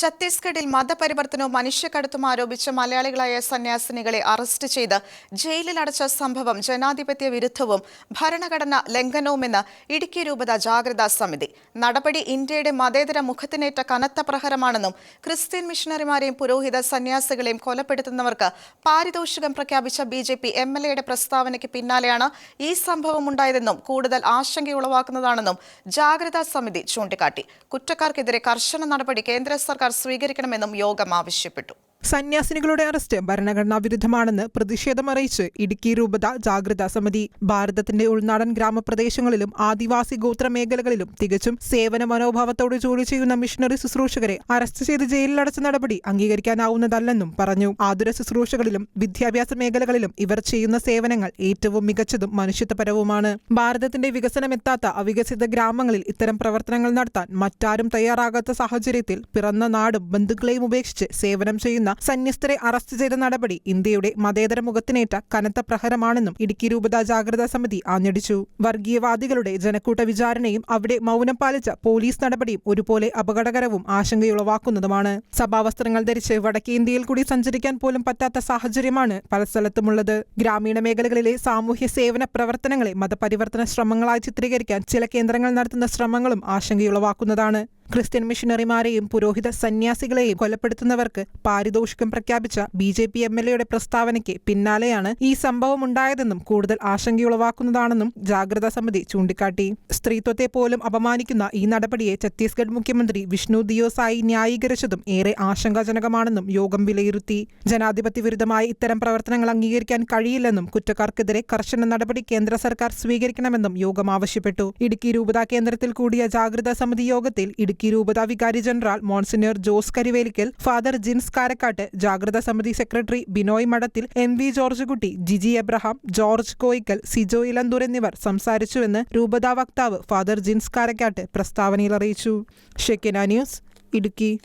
ഛത്തീസ്ഗഡിൽ മതപരിവർത്തനവും മനുഷ്യക്കടത്തും ആരോപിച്ച മലയാളികളായ സന്യാസിനികളെ അറസ്റ്റ് ചെയ്ത് ജയിലിലടച്ച സംഭവം ജനാധിപത്യ വിരുദ്ധവും ഭരണഘടന ലംഘനവുമെന്ന് ഇടുക്കി രൂപത ജാഗ്രതാ സമിതി. നടപടി ഇന്ത്യയുടെ മതേതര മുഖത്തിനേറ്റ കനത്ത പ്രഹരമാണെന്നും ക്രിസ്ത്യൻ മിഷണറിമാരെയും പുരോഹിത സന്യാസികളെയും കൊലപ്പെടുത്തുന്നവർക്ക് പാരിതോഷികം പ്രഖ്യാപിച്ച B J P M L എയുടെ പ്രസ്താവനയ്ക്ക് പിന്നാലെയാണ് ഈ സംഭവം ഉണ്ടായതെന്നും കൂടുതൽ ആശങ്കയുളവാക്കുന്നതാണെന്നും ജാഗ്രതാ സമിതി ചൂണ്ടിക്കാട്ടി. കുറ്റക്കാർക്കെതിരെ കർശന നടപടി കേന്ദ്ര സർക്കാർ സ്വീകരിക്കണമെന്നും യോഗം ആവശ്യപ്പെട്ടു സന്യാസിനികളുടെ അറസ്റ്റ് ഭരണഘടനാ വിരുദ്ധമാണെന്ന് പ്രതിഷേധമറിയിച്ച് ഇടുക്കി രൂപത ജാഗ്രതാ സമിതി ഭാരതത്തിന്റെ ഉൾനാടൻ ഗ്രാമപ്രദേശങ്ങളിലും ആദിവാസി ഗോത്രമേഖലകളിലും തികച്ചും സേവന മനോഭാവത്തോടെ ജോലി ചെയ്യുന്ന മിഷണറി ശുശ്രൂഷകരെ അറസ്റ്റ് ചെയ്ത് ജയിലിലടച്ച നടപടി അംഗീകരിക്കാനാവുന്നതല്ലെന്നും പറഞ്ഞു. ആതുര ശുശ്രൂഷകളിലും വിദ്യാഭ്യാസ മേഖലകളിലും ഇവർ ചെയ്യുന്ന സേവനങ്ങൾ ഏറ്റവും മികച്ചതും മനുഷ്യത്വപരവുമാണ്. ഭാരതത്തിന്റെ വികസനമെത്താത്ത അവികസിത ഗ്രാമങ്ങളിൽ ഇത്തരം പ്രവർത്തനങ്ങൾ നടത്താൻ മറ്റാരും തയ്യാറാകാത്ത സാഹചര്യത്തിൽ പിറന്ന നാടും ബന്ധുക്കളെയും ഉപേക്ഷിച്ച് സേവനം ചെയ്യുന്ന സന്യസ്തരെ അറസ്റ്റ് ചെയ്ത നടപടി ഇന്ത്യയുടെ മതേതര മുഖത്തിനേറ്റ കനത്ത പ്രഹരമാണെന്നും ഇടുക്കി രൂപതാ ജാഗ്രതാ സമിതി ആഞ്ഞടിച്ചു. വർഗീയവാദികളുടെ ജനക്കൂട്ട വിചാരണയും അവിടെ മൗനം പാലിച്ച പോലീസ് നടപടിയും ഒരുപോലെ അപകടകരവും ആശങ്കയുളവാക്കുന്നതുമാണ്. സഭാവസ്ത്രങ്ങൾ ധരിച്ച് വടക്കേ ഇന്ത്യയിൽ കൂടി സഞ്ചരിക്കാൻ പോലും പറ്റാത്ത സാഹചര്യമാണ് പല സ്ഥലത്തുമുള്ളത്. ഗ്രാമീണ മേഖലകളിലെ സാമൂഹ്യ സേവന പ്രവർത്തനങ്ങളെ മതപരിവർത്തന ശ്രമങ്ങളായി ചിത്രീകരിക്കാൻ ചില കേന്ദ്രങ്ങൾ നടത്തുന്ന ശ്രമങ്ങളും ആശങ്കയുളവാക്കുന്നതാണ്. ക്രിസ്ത്യൻ മിഷണറിമാരെയും പുരോഹിത സന്യാസികളെയും കൊലപ്പെടുത്തുന്നവർക്ക് പാരിതോഷികം പ്രഖ്യാപിച്ച B J P M L എയുടെ പ്രസ്താവനയ്ക്ക് പിന്നാലെയാണ് ഈ സംഭവം ഉണ്ടായതെന്നും കൂടുതൽ ആശങ്കയുളവാക്കുന്നതാണെന്നും ജാഗ്രതാ സമിതി ചൂണ്ടിക്കാട്ടി. സ്ത്രീത്വത്തെ പോലും അപമാനിക്കുന്ന ഈ നടപടിയെ ഛത്തീസ്ഗഡ് മുഖ്യമന്ത്രി വിഷ്ണു ദിയോസായി ന്യായീകരിച്ചതും ഏറെ ആശങ്കാജനകമാണെന്നും യോഗം വിലയിരുത്തി. ജനാധിപത്യ വിരുദ്ധമായ ഇത്തരം പ്രവർത്തനങ്ങൾ അംഗീകരിക്കാൻ കഴിയില്ലെന്നും കുറ്റക്കാർക്കെതിരെ കർശന നടപടി കേന്ദ്ര സർക്കാർ സ്വീകരിക്കണമെന്നും യോഗം ആവശ്യപ്പെട്ടു. ഇടുക്കി രൂപതാ കേന്ദ്രത്തിൽ കൂടിയ ജാഗ്രതാ സമിതി യോഗത്തിൽ ഇടുക്കി വികാരി general monsignor Jose Karivelikkal father Jins Karakkattu ജാഗ്രതാ സമിതി secretary Binoy Madathil M V George Kutty Jiji Abraham George Koyickal Sijo Elanthoor എന്നിവർ സംസാരിച്ചുവെന്ന് രൂപതാ വക്താവ് ഫാദർ ജിൻസ് കാരക്കാട്ട് പ്രസ്താവനയിൽ അറിയിച്ചു. ഷെക്കിന ന്യൂസ് ഇടുക്കി.